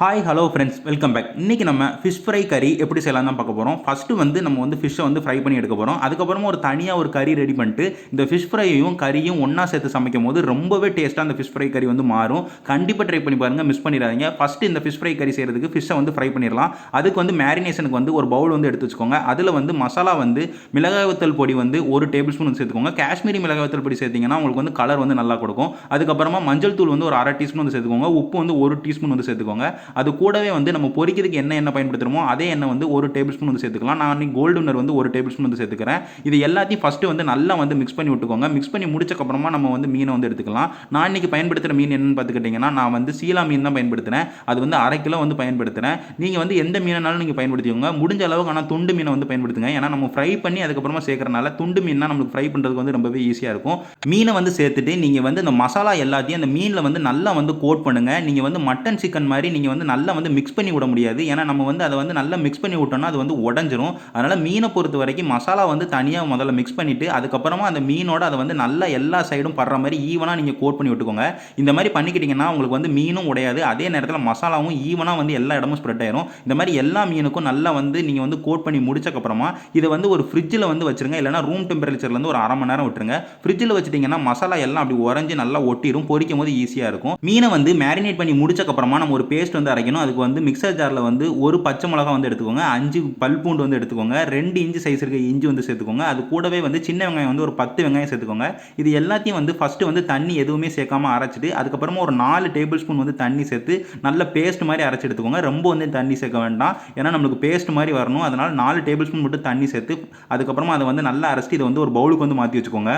Hi hello friends welcome back இன்றைக்கி நம்ம fish fry கறி எப்படி செய்யலாம் தான் பார்க்க போகிறோம் ஃபஸ்ட்டு வந்து நம்ம வந்து ஃபிஷ்ஷை வந்து ஃப்ரை பண்ணி எடுக்க போகிறோம் அதுக்கப்புறமா ஒரு தனியாக ஒரு கறி ரெடி பண்ணிட்டு இந்த ஃபிஷ் ஃப்ரையையும் கறியும் ஒன்றா சேர்த்து சமைக்கும் போது ரொம்பவே டேஸ்ட்டாக அந்த ஃபிஷ் ஃப்ரை கறி வந்து மாறும். கண்டிப்பாக ட்ரை பண்ணி பாருங்கள் மிஸ் பண்ணிடாதீங்க. ஃபஸ்ட்டு இந்த ஃபிஷ் ஃப்ரை கறி செய்கிறதுக்கு ஃபிஷ்ஷை வந்து ஃப்ரை பண்ணிடலாம். அதுக்கு வந்து மேரினேஷனுக்கு வந்து ஒரு பவுல் வந்து எடுத்து வச்சுக்கோங்க. அதில் வந்து மசாலா வந்து மிளகாய்த்தல் பொடி வந்து ஒரு டேபிள் ஸ்பூன் வந்து சேர்த்துக்கோங்க. காஷ்மீரி மிளகாய்த்தல் பொடி சேர்த்திங்கன்னா உங்களுக்கு வந்து கலர் வந்து நல்லா கொடுக்கும். அதுக்கப்புறமா மஞ்சள் தூள் வந்து ஒரு அரை டீஸ்பூன் வந்து சேர்த்துக்கோங்க. உப்பு வந்து ஒரு டீஸ்பூன் வந்து சேர்த்துக்கோங்க. அது கூடவே வந்து நம்ம பொறிக்கிறதுக்கு என்ன எண்ணெய் பயன்படுத்துகிறோமோ அதே எண்ணெய் வந்து ஒரு டேபிள் ஸ்பூன் வந்து சேர்த்துக்கலாம். நான் இன்னைக்கு கோல்டு வினர் வந்து ஒரு டேபிள் ஸ்பூன் வந்து சேர்த்துக்கிறேன். இது எல்லாத்தையும் ஃபஸ்ட்டு வந்து நல்லா வந்து மிக்ஸ் பண்ணி விட்டுக்கோங்க. மிக்ஸ் பண்ணி முடிச்சக்கப்புறமா நம்ம வந்து மீனை வந்து எடுத்துக்கலாம். நான் இன்னைக்கு பயன்படுத்துகிற மீன் என்னென்னு பார்த்துக்கிட்டிங்கன்னா நான் வந்து சீலா மீன் தான் பயன்படுத்துகிறேன் அது வந்து அரை கிலோ வந்து பயன்படுத்துகிறேன் நீங்கள் வந்து எந்த மீனாலும் நீங்கள் பயன்படுத்திக்கோங்க. முடிஞ்ச அளவுக்கு ஆனால் துண்டு மீனை வந்து பயன்படுத்துங்க. ஏன்னா நம்ம ஃப்ரை பண்ணி அதுக்கப்புறமா சேர்க்குறனால துண்டு மீன்னா நம்மளுக்கு ஃப்ரை பண்ணுறதுக்கு வந்து ரொம்பவே ஈஸியாக இருக்கும். மீனை வந்து சேர்த்துட்டு நீங்கள் வந்து இந்த மசாலா எல்லாத்தையும் அந்த மீனில் வந்து நல்லா வந்து கோட் பண்ணுங்கள் நீங்கள் வந்து மட்டன் சிக்கன் மாதிரி நீங்கள் வந்து நல்லா வந்து மிக்ஸ் பண்ணி விட முடியாது. ஏன்னா நம்ம வந்து அதை வந்து நல்லா மிக்ஸ் பண்ணி விட்டோம்னா அது வந்து உடஞ்சிரும். அதனால் மீனை பொறுத்த வரைக்கும் மசாலா வந்து தனியாக முதல்ல மிக்ஸ் பண்ணிவிட்டு அதுக்கப்புறமா அந்த மீனோட அதை வந்து நல்லா எல்லா சைடும் படுற மாதிரி ஈவனாக நீங்கள் கோட் பண்ணி விட்டுக்கோங்க. இந்த மாதிரி பண்ணிக்கிட்டிங்கன்னா உங்களுக்கு வந்து மீனும் உடையாது. அதே நேரத்தில் மசாலாவும் ஈவனாக வந்து எல்லா இடமும் ஸ்ப்ரெட் ஆயிரும். இந்த மாதிரி எல்லா மீனுக்கும் நல்லா வந்து நீங்கள் வந்து கோட் பண்ணி முடிச்சக்கப்புறமா இதை வந்து ஒரு ஃப்ரிட்ஜில் வந்து வச்சிருங்க. இல்லைனா ரூம் டெம்பரேச்சர்லேருந்து ஒரு அரை மணி நேரம் விட்டுருங்க. ஃப்ரிட்ஜில் வச்சிட்டிங்கன்னா மசாலா எல்லாம் அப்படி உறைஞ்சி நல்லா ஒட்டிடும் பொரிக்கும் போது ஈஸியாக இருக்கும். மீனை வந்து மேரினேட் பண்ணி முடிச்சக்கப்புறமா நம்ம ஒரு பேஸ்ட் வந்து அரைக்கணும். அதுக்கு வந்து மிக்சர் ஜாரில் வந்து ஒரு பச்சை மிளகா வந்து எடுத்துக்கோங்க. அஞ்சு பல் பூண்டு வந்து எடுத்துக்கோங்க. ரெண்டு இஞ்சி சைஸ் இருக்க இஞ்சி வந்து சேர்த்துக்கோங்க. அது கூடவே வந்து சின்ன வெங்காயம் வந்து ஒரு பத்து வெங்காயம் சேர்த்துக்கோங்க. இது எல்லாத்தையும் வந்து ஃபஸ்ட்டு வந்து தண்ணி எதுவுமே சேர்க்காம அரைச்சிட்டு அதுக்கப்புறமா ஒரு நாலு டேபிள் ஸ்பூன் வந்து தண்ணி சேர்த்து நல்ல பேஸ்ட் மாதிரி அரைச்சி எடுத்துக்கோங்க. ரொம்ப வந்து தண்ணி சேர்க்க வேண்டாம். ஏன்னா நம்மளுக்கு பேஸ்ட் மாதிரி வரணும். அதனால் நாலு டேபிள் ஸ்பூன் மட்டும் தண்ணி சேர்த்து அதுக்கப்புறமா அதை வந்து நல்லா அரைச்சிட்டு இதை வந்து ஒரு பவுலுக்கு வந்து மாற்றி வச்சுக்கோங்க.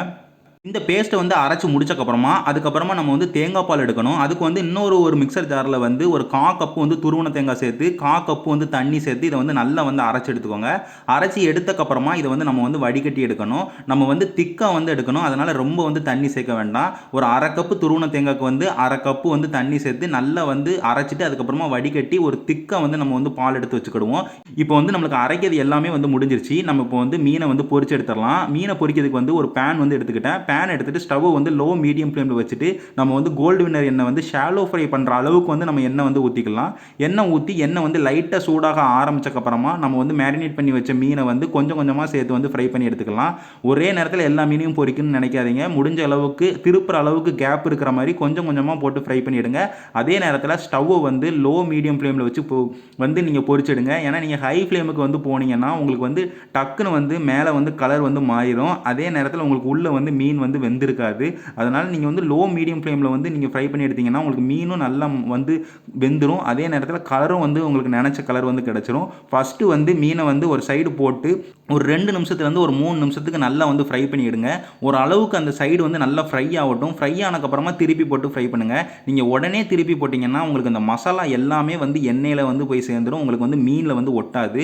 இந்த பேஸ்ட்டை வந்து அரைச்சி முடிச்சக்கப்புறமா அதுக்கப்புறமா நம்ம வந்து தேங்காய் பால் எடுக்கணும். அதுக்கு வந்து இன்னொரு ஒரு மிக்சர் ஜாரில் வந்து ஒரு கா கப்பு வந்து துருவன தேங்காய் சேர்த்து கா கப்பு வந்து தண்ணி சேர்த்து இதை வந்து நல்லா வந்து அரைச்சி எடுத்துக்கோங்க. அரைச்சி எடுத்தக்கப்புறமா இதை வந்து நம்ம வந்து வடிகட்டி எடுக்கணும். நம்ம வந்து திக்காக வந்து எடுக்கணும். அதனால் ரொம்ப வந்து தண்ணி சேர்க்க வேண்டாம். ஒரு அரை கப்பு துருவன தேங்காய்க்கு வந்து அரை கப்பு வந்து தண்ணி சேர்த்து நல்லா வந்து அரைச்சிட்டு அதுக்கப்புறமா வடிகட்டி ஒரு திக்காக வந்து நம்ம வந்து பால் எடுத்து வச்சுக்கிடுவோம். இப்போ வந்து நம்மளுக்கு அரைக்கிறது எல்லாமே வந்து முடிஞ்சிருச்சு. நம்ம இப்போ வந்து மீனை வந்து பொறிச்சு எடுத்துடலாம். மீனை பொறிக்கிறதுக்கு வந்து ஒரு பேன் வந்து எடுத்துக்கிட்டேன். பேன் எடுத்துகிட்டு ஸ்டவ் வந்து லோ மீடியம் ஃப்ளேமில் வச்சுட்டு நம்ம வந்து கோல்டு வின்னர் எண்ணெய் வந்து ஷாலோ ஃப்ரை பண்ணுற அளவுக்கு வந்து நம்ம எண்ணெய் வந்து ஊற்றிக்கலாம் எண்ணெய் ஊற்றி எண்ணெய் வந்து லைட்டாக சூடாக ஆரம்பிச்சக்கப்புறமா நம்ம வந்து மேரினேட் பண்ணி வச்ச மீனை வந்து கொஞ்சம் கொஞ்சமாக சேர்த்து வந்து ஃப்ரை பண்ணி எடுத்துக்கலாம். ஒரே நேரத்தில் எல்லா மீனையும் பொறிக்கணும்னு நினைக்காதீங்க. முடிஞ்ச அளவுக்கு திருப்புற அளவுக்கு கேப் இருக்கிற மாதிரி கொஞ்சம் கொஞ்சமாக போட்டு ஃப்ரை பண்ணிவிடுங்க அதே நேரத்தில் ஸ்டவ்வை வந்து லோ மீடியம் ஃப்ளேமில் வச்சு வந்து நீங்கள் பொறிச்சிடுங்க. ஏன்னா நீங்கள் ஹை ஃப்ளேமுக்கு வந்து போனீங்கன்னா உங்களுக்கு வந்து டக்குன்னு வந்து மேலே வந்து கலர் வந்து மாறிடும். அதே நேரத்தில் உங்களுக்கு உள்ளே வந்து மீன் வந்து வெந்திருக்காது. அதனால் நீங்கள் வந்து லோ மீடியம் ஃப்ளேமில் வந்து நீங்கள் ஃப்ரை பண்ணி எடுத்தீங்கன்னா உங்களுக்கு மீனும் நல்லா வந்து வெந்துடும் அதே நேரத்தில் கலரும் வந்து உங்களுக்கு நினச்ச கலர் வந்து கிடச்சிரும். ஃபஸ்ட்டு வந்து மீனை வந்து ஒரு சைடு போட்டு ஒரு ரெண்டு நிமிஷத்துலேருந்து ஒரு மூணு நிமிஷத்துக்கு நல்லா வந்து ஃப்ரை பண்ணிவிடுங்க ஒரு அளவுக்கு அந்த சைடு வந்து நல்லா ஃப்ரை ஆகட்டும். ஃப்ரை ஆனதுக்கப்புறமா திருப்பி போட்டு ஃப்ரை பண்ணுங்கள் நீங்கள் உடனே திருப்பி போட்டிங்கன்னா உங்களுக்கு அந்த மசாலா எல்லாமே வந்து எண்ணெயில் வந்து போய் சேர்ந்துடும் உங்களுக்கு வந்து மீனில் வந்து ஒட்டாது.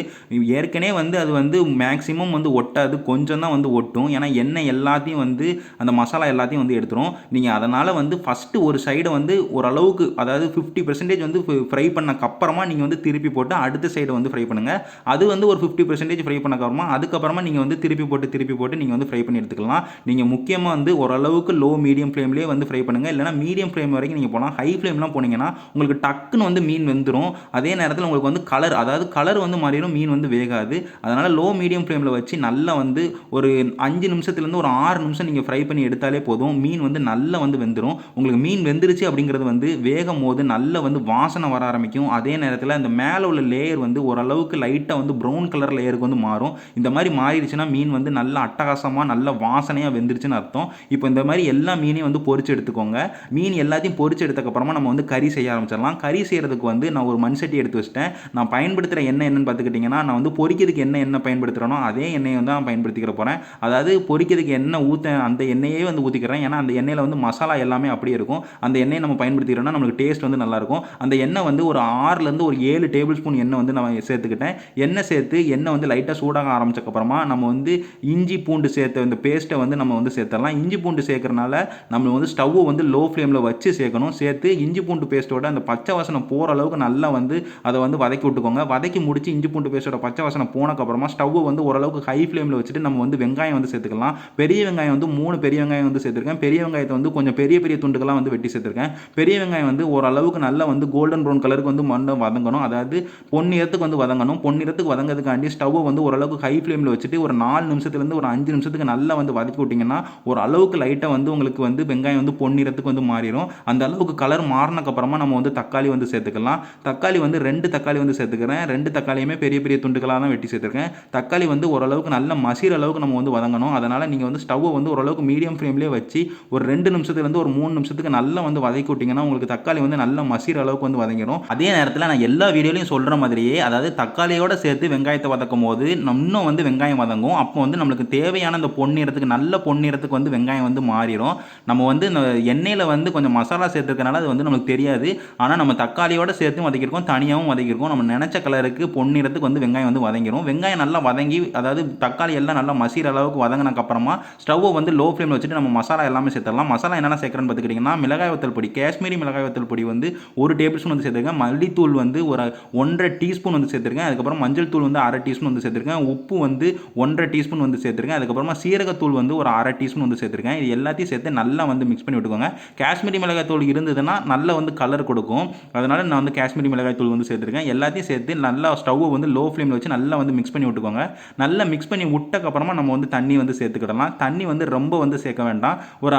ஏற்கனவே வந்து அது வந்து மேக்ஸிமம் வந்து ஒட்டாது. கொஞ்சம் தான் வந்து ஒட்டும். ஏன்னா எண்ணெய் எல்லாத்தையும் வந்து அந்த மசாலா எல்லாத்தையும் வந்து எடுத்துரும். நீங்கள் அதனால் வந்து ஃபஸ்ட்டு ஒரு சைடை வந்து ஓரளவுக்கு அதாவது ஃபிஃப்டி பர்சன்டேஜ் வந்து ஃப்ரை பண்ணக்கப்புறமா நீங்கள் வந்து திருப்பி போட்டு அடுத்த சைடை வந்து ஃப்ரை பண்ணுங்கள் அது வந்து ஒரு ஃபிஃப்டி பர்சன்டேஜ் ஃப்ரை பண்ணக்கப்புறமா அதுக்கப்புறமா நீங்கள் வந்து திருப்பி போட்டு திருப்பி போட்டு நீங்கள் வந்து ஃப்ரை பண்ணி எடுத்துக்கலாம். நீங்கள் முக்கியமாக வந்து ஓரளவுக்கு லோ மீடியம் ஃப்ளேம்லேயே வந்து ஃப்ரை பண்ணுங்கள் இல்லைனா மீடியம் ஃப்ளேம் வரைக்கும் நீங்கள் போனால் ஹை ஃப்ளேம்லாம் போனீங்கன்னா உங்களுக்கு டக்குன்னு வந்து மீன் வெந்துடும் அதே நேரத்தில் உங்களுக்கு வந்து கலர் அதாவது கலர் வந்து மாறிடும் மீன் வந்து வேகாது. அதனால் லோ மீடியம் ஃப்ளேமில் வச்சு நல்லா வந்து ஒரு அஞ்சு நிமிஷத்துலேருந்து ஒரு ஆறு நிமிஷம் நீங்கள் ஃப்ரை பண்ணி எடுத்தாலே போதும். மீன் வந்து நல்லா வந்து வெந்துடும் உங்களுக்கு மீன் வெந்துருச்சு அப்படிங்கிறது வந்து வேகும் போது நல்ல வந்து வாசனை வர ஆரம்பிக்கும். அதே நேரத்தில் அந்த மேலே உள்ள லேயர் வந்து ஓரளவுக்கு லைட்டாக வந்து ப்ரௌன் கலர் லேயருக்கு வந்து மாறும். இந்த மாதிரி மாறிடுச்சுன்னா மீன் வந்து நல்ல அட்டகாசமாக நல்ல வாசனையாக வெந்துருச்சுன்னு அர்த்தம். இப்போ இந்த மாதிரி எல்லா மீனையும் வந்து பொறிச்சு எடுத்துக்கோங்க. மீன் எல்லாத்தையும் பொரிச்சு எடுத்தக்கப்புறமா நம்ம வந்து கறி செய்ய ஆரம்பிச்சிடலாம். கறி செய்கிறதுக்கு வந்து நான் ஒரு மண் சட்டி எடுத்து வச்சிட்டேன். நான் பயன்படுத்துகிற எண்ணெய் என்னன்னு பார்த்துக்கிட்டிங்கன்னா நான் வந்து பொறிக்கிறதுக்கு என்ன எண்ணெய் பயன்படுத்துகிறேனோ அதே எண்ணெயை வந்து நான் பயன்படுத்திக்கிற போகிறேன் அதாவது பொறிக்கிறதுக்கு எண்ணெய் ஊற்ற அந்த எண்ணெயே வந்து ஊற்றிக்கிறேன் ஏன்னா அந்த எண்ணெயில் வந்து மசாலா எல்லாமே அப்படியே இருக்கும். அந்த எண்ணெயை நம்ம பயன்படுத்திக்கிறோம்னா நம்மளுக்கு டேஸ்ட் வந்து நல்லாயிருக்கும் அந்த எண்ணெய் வந்து ஒரு ஆறுலேருந்து ஒரு ஏழு டேபிள் ஸ்பூன் எண்ணெய் வந்து நான் சேர்த்துக்கிட்டேன். எண்ணெய் சேர்த்து எண்ணெய் வந்து லைட்டாக சூடாக ஆரம்பிச்சக்கப்புறமா நம்ம வந்து இஞ்சி பூண்டு சேர்த்த இந்த பேஸ்ட்டை வந்து நம்ம வந்து சேர்த்துடலாம். இஞ்சி பூண்டு சேர்க்கறனால நம்ம வந்து ஸ்டவ்வை வந்து லோ ஃப்ளேமில் வச்சு சேர்க்கணும். சேர்த்து இஞ்சி பூண்டு பேஸ்ட்டோட அந்த பச்சை வசனம் போகிற அளவுக்கு நல்லா வந்து அதை வந்து வதக்கி விட்டுக்கோங்க. வதக்கி முடிச்சு இஞ்சி பூண்டு பேஸ்ட்டோட பச்சை வாசனை போனக்கப்புறமா ஸ்டவ்வை வந்து ஓரளவுக்கு ஹை ஃப்ளேமில் வச்சுட்டு நம்ம வந்து வெங்காயம் வந்து சேர்த்துக்கலாம். பெரிய வெங்காயம் வந்து மூணு மூணு பெரிய வெங்காயம் வந்து சேர்த்துருக்கேன். பெரிய வெங்காயத்தை வந்து கொஞ்சம் பெரிய பெரிய துண்டுகளாக வந்து வெட்டி சேர்த்துருக்கேன். பெரிய வெங்காயம் வந்து ஓரளவுக்கு நல்லா வந்து கோல்டன் ப்ரௌன் கலருக்கு வந்து மண்ணை வதங்கணும். அதாவது பொன்னிறத்துக்கு வந்து வதங்கணும். பொன்னிறத்துக்கு வதங்கிறதுக்காண்டி ஸ்டவ்வை வந்து ஓரளவுக்கு ஹை ஃப்ளேமில் வச்சுட்டு ஒரு நாலு நிமிஷத்துலேருந்து ஒரு அஞ்சு நிமிஷத்துக்கு நல்லா வந்து வதக்கி விட்டிங்கன்னா ஒரு அளவுக்கு லைட்டாக வந்து உங்களுக்கு வந்து வெங்காயம் வந்து பொன்னிறத்துக்கு வந்து மாறிடும் அந்த அளவுக்கு கலர் மாறினக்கப்புறமா நம்ம வந்து தக்காளி வந்து சேர்த்துக்கலாம். தக்காளி வந்து ரெண்டு தக்காளி வந்து சேர்த்துக்கிறேன். ரெண்டு தக்காளியுமே பெரிய பெரிய துண்டுகளாக தான் வெட்டி சேர்த்துருக்கேன். தக்காளி வந்து ஓரளவுக்கு நல்ல மசிற அளவுக்கு நம்ம வந்து வதங்கணும். அதனால் நீங்கள் வந்து ஸ்டவ்வை வந்து ஓரளவுக்கு மீடியம் ஃப்ளேம்லேயே வச்சு ஒரு ரெண்டு நிமிஷத்துலேருந்து ஒரு மூணு நிமிஷத்துக்கு நல்லா வந்து வதக்கி விட்டிங்கன்னா உங்களுக்கு தக்காளி வந்து நல்ல மசிற அளவுக்கு வந்து வதங்கிடும். அதே நேரத்தில் நான் எல்லா வீடியோலையும் சொல்கிற மாதிரியே அதாவது தக்காளியோட சேர்த்து வெங்காயத்தை வதக்கும் போது இன்னும் வந்து வெங்காயம் வதங்கும். அப்போ வந்து நம்மளுக்கு தேவையான அந்த பொன்னிறத்துக்கு நல்ல பொன்னிறத்துக்கு வந்து வெங்காயம் வந்து மாறிடும் நம்ம வந்து இந்த எண்ணெயில் வந்து கொஞ்சம் மசாலா சேர்த்துருக்கனால அது வந்து நமக்கு தெரியாது. ஆனால் நம்ம தக்காளியோட சேர்த்து வதக்கியிருக்கோம் தனியாகவும் வதக்கியிருக்கோம். நம்ம நினச்ச கலருக்கு பொன்னிறத்துக்கு வந்து வெங்காயம் வந்து வதங்கிடும் வெங்காயம் நல்லா வதங்கி அதாவது தக்காளி எல்லாம் நல்லா மசிற அளவுக்கு வதங்கினக்கப்புறமா ஸ்டவ்வை வந்து லோ லோ ஃப்ளேமில் வச்சுட்டு நம்ம மசாலா எல்லாமே சேர்த்துடலாம். மசாலா என்னென்ன சேர்க்குறேன்னு பார்த்துக்கிட்டிங்கன்னா மிளகாய் வத்தல் பொடி காஷ்மீரி மிளகாய் வத்தல் பொடி வந்து ஒரு டேபிள் ஸ்பூன் வந்து சேர்த்துருக்கேன். மல்லித்தூள் வந்து ஒரு ஒன்றரை டீஸ்பூன் வந்து சேர்த்துருக்கேன். அதுக்கப்புறம் மஞ்சள் தூள் வந்து அரை டீஸ்பூன் வந்து சேர்த்துருக்கேன். உப்பு வந்து ஒன்றரை டீஸ்பூன் வந்து சேர்த்துருக்கேன். அதுக்கப்புறமா சீரகத்தூள் வந்து ஒரு அரை டீஸ்பூன் வந்து சேர்த்துருக்கேன். இது எல்லாத்தையும் சேர்த்து நல்லா வந்து மிக்ஸ் பண்ணி விட்டுக்கோங்க. காஷ்மீரி மிளகாய் தூள் இருந்ததுன்னா நல்ல வந்து கலர் கொடுக்கும். அதனால் நான் வந்து காஷ்மீரி மிளகாய் தூள் வந்து சேர்த்துருக்கேன். எல்லாத்தையும் சேர்த்து நல்லா ஸ்டவ்வை வந்து லோ ஃப்ளேமில் வச்சு நல்லா வந்து மிக்ஸ் பண்ணி விட்டுக்கோங்க. நல்லா மிக்ஸ் பண்ணி விட்டக்கப்புறமா நம்ம வந்து தண்ணி வந்து சேர்த்துக்கிடலாம். தண்ணி வந்து ரொம்ப வந்து சேர்க்க வேண்டாம். ஒரு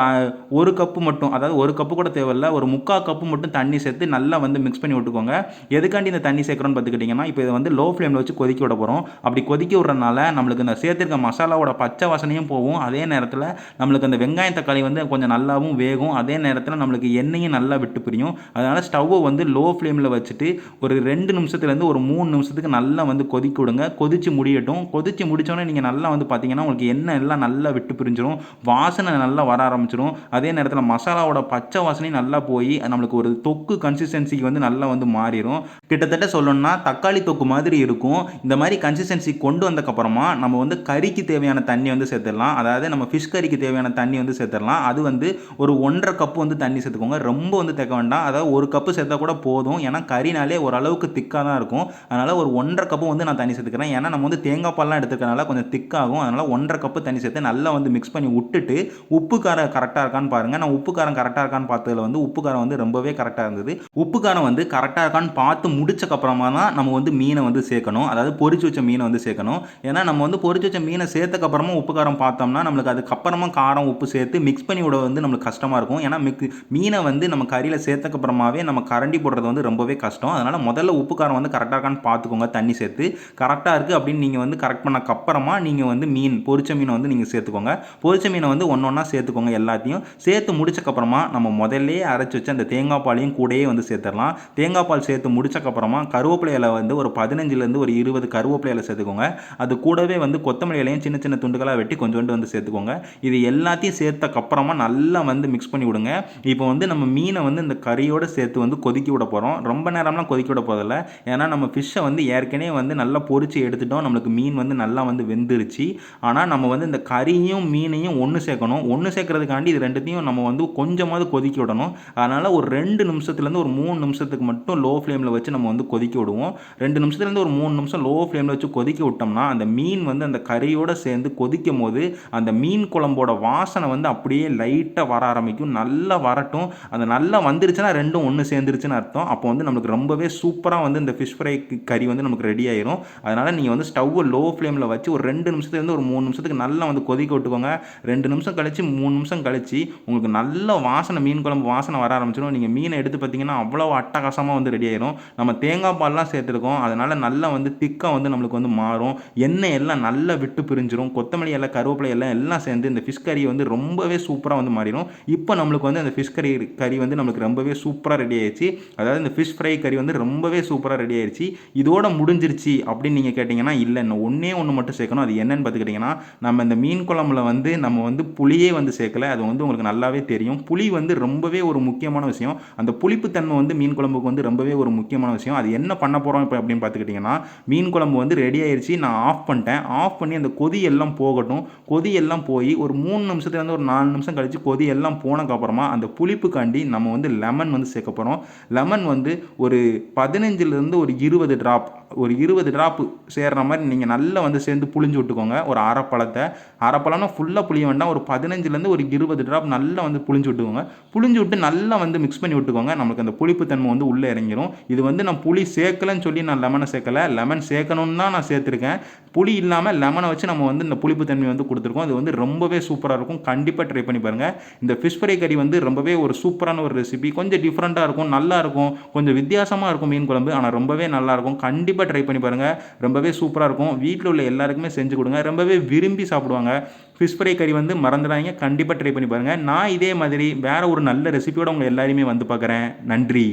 ஒரு கப்பு மட்டும் அதாவது ஒரு கப்பு கூட தேவையில்ல ஒரு முக்கால் கப்பு மட்டும் தண்ணி சேர்த்து நல்லா வந்து மிக்ஸ் பண்ணி விட்டுக்கோங்க. எதுக்காண்டி இந்த தண்ணி சேர்க்குறோன்னு பார்த்துக்கிட்டிங்கன்னா இப்போ இதை வந்து லோ ஃப்ளேமில் வச்சு கொதிக்க விட போகிறோம் அப்படி கொதிக்க விட்றதுனால நம்மளுக்கு இந்த சேர்த்துருக்க மசாலாவோட பச்சை வாசனையும் போகும். அதே நேரத்தில் நம்மளுக்கு அந்த வெங்காயம் தக்காளி வந்து கொஞ்சம் நல்லாவும் வேகும். அதே நேரத்தில் நம்மளுக்கு எண்ணெயும் நல்லா விட்டு பிரியும். அதனால் ஸ்டவ்வை வந்து லோ ஃப்ளேமில் வச்சுட்டு ஒரு ரெண்டு நிமிஷத்துலேருந்து ஒரு மூணு நிமிஷத்துக்கு நல்லா வந்து கொதிக்க விடுங்க. கொதிச்சு முடியட்டும். கொதிச்சு முடிச்சோன்னே நீங்கள் நல்லா வந்து பார்த்தீங்கன்னா உங்களுக்கு எண்ணெய் எல்லாம் நல்லா விட்டு பிரிஞ்சிடும் வாசனை நல்லா வர ஆரம்பிச்சிடும் அதே நேரத்தில் மசாலாவோட பச்சை வாசனையும் நல்லா போய் நம்மளுக்கு ஒரு தொக்கு கன்சிஸ்டன்சிக்கு வந்து நல்லா வந்து மாறிடும் கிட்டத்தட்ட சொல்லணும்னா தக்காளி தொக்கு மாதிரி இருக்கும். இந்த மாதிரி கன்சிஸ்டன்சி கொண்டு வந்தக்கப்புறமா நம்ம வந்து கறிக்கு தேவையான தண்ணி வந்து சேர்த்துடலாம். அதாவது நம்ம ஃபிஷ் கறிக்கு தேவையான தண்ணி வந்து சேர்த்துடலாம். அது வந்து ஒரு ஒன்றரை கப்பு வந்து தண்ணி சேர்த்துக்கோங்க. ரொம்ப வந்து தேக்க வேண்டாம். அதாவது ஒரு கப்பு சேர்த்தா கூட போதும். ஏன்னா கறினாலே ஓரளவுக்கு திக்காக தான் இருக்கும். அதனால் ஒரு ஒன்றரை கப்பு வந்து நான் தண்ணி சேர்த்துக்கிறேன். ஏன்னா நம்ம வந்து தேங்காய் பால்லாம் எடுத்துக்கிறனால கொஞ்சம் திக்காகும் அதனால் ஒன்றரை கப்பு தண்ணி சேர்த்து நல்லா வந்து மிக்ஸ் பண்ணி விட்டு விட்டுட்டு உப்பு காரம் கரெக்டாக இருக்கான்னு பாருங்கள் நான் உப்பு காரம் கரெக்டாக இருக்கான்னு பார்த்ததுல வந்து உப்பு காரம் வந்து ரொம்பவே கரெக்டாக இருந்தது. உப்பு காரம் வந்து கரெக்டாக இருக்கான்னு பார்த்து முடிச்சக்கப்புறமா தான் நம்ம வந்து மீனை வந்து சேர்க்கணும். அதாவது பொரிச்சு வச்ச மீனை வந்து சேர்க்கணும். ஏன்னா நம்ம வந்து பொறிச்சு வச்ச மீனை சேர்த்தக்கப்புறமா உப்பு காரம் பார்த்தோம்னா நம்மளுக்கு அதுக்கப்புறமா காரம் உப்பு சேர்த்து மிக்ஸ் பண்ணி விட வந்து நம்மளுக்கு கஷ்டமாக இருக்கும். ஏன்னா மிக் மீனை வந்து நம்ம கறியில் சேர்த்தக்கப்புறமாவே நம்ம கரண்டி போடுறது வந்து ரொம்பவே கஷ்டம். அதனால் முதல்ல உப்பு காரம் வந்து கரெக்டாக இருக்கான்னு பார்த்துக்கோங்க தண்ணி சேர்த்து. கரெக்டாக இருக்குது அப்படின்னு நீங்கள் வந்து கரெக்ட் பண்ணக்கப்புறமா நீங்கள் வந்து மீன் பொரிச்ச மீனை வந்து நீங்கள் சேர்த்துக்கோங்க. பொரிச்ச மீனை வந்து ஒன்று ஒன்றா சேர்த்துக்கோங்க எல்லாத்தையும். சேர்த்து முடிச்சக்கப்புறமா நம்ம முதல்லே அரைச்சி வச்சு அந்த தேங்காய் பாலையும் கூடயே வந்து சேர்த்துடலாம். தேங்காய் பால் சேர்த்து முடிச்சக்கப்புறமா கருவேப்பிலை இலை வந்து ஒரு பதினஞ்சுலேருந்து ஒரு இருபது கருவேப்பிலை இலை சேர்த்துக்கோங்க. அது கூடவே வந்து கொத்தமல்லி இலையும் சின்ன சின்ன துண்டுகளாக வெட்டி கொஞ்சோண்டு வந்து சேர்த்துக்கோங்க. இது எல்லாத்தையும் சேர்த்தக்கப்புறமா நல்லா வந்து மிக்ஸ் பண்ணி விடுங்க. இப்போ வந்து நம்ம மீனை வந்து இந்த கறியோடு சேர்த்து வந்து கொதிக்க விட போகிறோம் ரொம்ப நேரம்லாம் கொதிக்க விட போதில்ல ஏன்னா நம்ம ஃபிஷ்ஷை வந்து ஏற்கனவே வந்து நல்லா பொரிச்சு எடுத்துட்டோம். நம்மளுக்கு மீன் வந்து நல்லா வந்து வெந்துருச்சு. ஆனால் நம்ம வந்து இந்த கறியும் மீனையும் ஒன்று ஒன்று சேர்க்கணும். ஒன்று சேர்க்கறதுக்காண்டி இது ரெண்டுத்தையும் நம்ம வந்து கொஞ்சமாவது கொதிக்க விடணும். அதனால் ஒரு ரெண்டு நிமிஷத்துலேருந்து ஒரு மூணு நிமிஷத்துக்கு மட்டும் லோ ஃப்ளேமில் வச்சு நம்ம வந்து கொதிக்க விடுவோம். ரெண்டு நிமிஷத்துலேருந்து ஒரு மூணு நிமிஷம் லோ ஃப்ளேமில் வச்சு கொதிக்க விட்டோம்னா அந்த மீன் வந்து அந்த கறியோடு சேர்ந்து கொதிக்கும் போது அந்த மீன் குழம்போட வாசனை வந்து அப்படியே லைட்டாக வர ஆரம்பிக்கும். நல்லா வரட்டும். அந்த நல்லா வந்துருச்சுன்னா ரெண்டும் ஒன்று சேர்ந்துருச்சுன்னு அர்த்தம். அப்போ வந்து நம்மளுக்கு ரொம்பவே சூப்பராக வந்து இந்த ஃபிஷ் ஃப்ரை கறி வந்து நமக்கு ரெடி ஆயிரும். அதனால் நீங்கள் வந்து ஸ்டவ்வை லோ ஃப்ளேமில் வச்சு ஒரு ரெண்டு நிமிஷத்துலேருந்து ஒரு மூணு நிமிஷத்துக்கு நல்லா வந்து கொதிக்க விட்டுக்கோங்க. ரெண்டு நிமிஷம் கழிச்சு மூணு நிமிஷம் கழிச்சு உங்களுக்கு நல்ல வாசனை மீன் குழம்பு வாசனை வர ஆரம்பிச்சிடும். நீங்கள் மீனை எடுத்து பார்த்தீங்கன்னா அவ்வளோ அட்டகாசமாக வந்து ரெடி ஆயிரும். நம்ம தேங்காய் பால்லாம் சேர்த்துருக்கோம். அதனால் நல்லா வந்து திக்காக வந்து நம்மளுக்கு வந்து மாறும். எண்ணெய் எல்லாம் நல்லா விட்டு பிரிஞ்சிரும். கொத்தமல்லி எல்லாம் கருவேப்பிலை எல்லாம் எல்லாம் சேர்ந்து இந்த ஃபிஷ் கறி வந்து ரொம்பவே சூப்பராக வந்து மாறிடும் இப்போ நம்மளுக்கு வந்து அந்த ஃபிஷ் கறி கறி வந்து நம்மளுக்கு ரொம்பவே சூப்பராக ரெடி ஆயிடுச்சு. அதாவது இந்த ஃபிஷ் ஃப்ரை கறி வந்து ரொம்பவே சூப்பராக ரெடி ஆயிடுச்சு. இதோட முடிஞ்சிருச்சு அப்படின்னு நீங்கள் கேட்டிங்கன்னா இல்லை இன்னும் ஒன்றே ஒன்று மட்டும் சேர்க்கணும். அது என்னன்னு பார்த்துக்கிட்டிங்கன்னா நம்ம இந்த மீன் குழம்புல வந்து நம்ம வந்து வந்து புளியே வந்து சேர்க்கல. அது வந்து உங்களுக்கு நல்லாவே தெரியும். புளி வந்து ரொம்பவே ஒரு முக்கியமான விஷயம். அந்த புளிப்புத்தன்மை வந்து மீன் குழம்புக்கு வந்து ரொம்பவே ஒரு முக்கியமான விஷயம். அது என்ன பண்ண போகிறோம் இப்போ அப்படின்னு பார்த்துக்கிட்டிங்கன்னா மீன் குழம்பு வந்து ரெடி ஆயிடுச்சு நான் ஆஃப் பண்ணிட்டேன். ஆஃப் பண்ணி அந்த கொதி எல்லாம் போகட்டும். கொதி எல்லாம் போய் ஒரு மூணு நிமிஷத்துலேருந்து ஒரு நாலு நிமிஷம் கழித்து கொதி எல்லாம் போனதுக்கப்புறமா அந்த புளிப்புக்காண்டி நம்ம வந்து லெமன் வந்து சேர்க்க போகிறோம் லெமன் வந்து ஒரு பதினஞ்சுலேருந்து ஒரு இருபது ட்ராப் ஒரு இருபது ட்ராப் சேர்ற மாதிரி நீங்கள் நல்லா வந்து சேர்ந்து புளிஞ்சு விட்டுக்கோங்க. ஒரு அரைப்பழத்தை. அரைப்பழம்னா ஃபுல்லாக புளிய வேண்டாம் ஒரு பதினஞ்சுலேருந்து ஒரு இருபது ட்ராப் நல்லா வந்து புளிஞ்சு விட்டுக்கோங்க. புளிஞ்சு விட்டு நல்லா வந்து மிக்ஸ் பண்ணி விட்டுக்கோங்க. நம்மளுக்கு அந்த புளிப்பு தன்மை வந்து உள்ளே இறங்கிடும் இது வந்து நான் புளி சேர்க்கலன்னு சொல்லி நான் லெமனை சேர்க்கல. லெமன் சேர்க்கணும்னு தான் நான் சேர்த்துருக்கேன். புளி இல்லாமல் லெமனை வச்சு நம்ம வந்து இந்த புளிப்பு தன்மை வந்து கொடுத்துருக்கோம். இது வந்து ரொம்பவே சூப்பராக இருக்கும். கண்டிப்பாக ட்ரை பண்ணி பாருங்கள் இந்த ஃபிஷ் ஃப்ரை கறி வந்து ரொம்பவே ஒரு சூப்பரான ஒரு ரெசிபி கொஞ்சம் டிஃப்ரெண்ட்டாக இருக்கும். நல்லா இருக்கும். கொஞ்சம் வித்தியாசமாக இருக்கும் மீன் குழம்பு. ஆனால் ரொம்பவே நல்லாயிருக்கும் கண்டிப்பாக ட்ரை பண்ணி பாருங்கள் ரொம்பவே சூப்பராக இருக்கும். வீட்டில் உள்ள எல்லாருக்குமே செஞ்சு கொடுங்க. ரொம்பவே விரும்பி சாப்பிடுவாங்க. ஃபிஷ் ஃப்ரை கறி வந்து மறந்துடாதீங்க. கண்டிப்பாக ட்ரை பண்ணி பாருங்கள் நான் இதே மாதிரி வேறு ஒரு நல்ல ரெசிபியோடு உங்கள் எல்லாரையுமே வந்து பார்க்குறேன். நன்றி.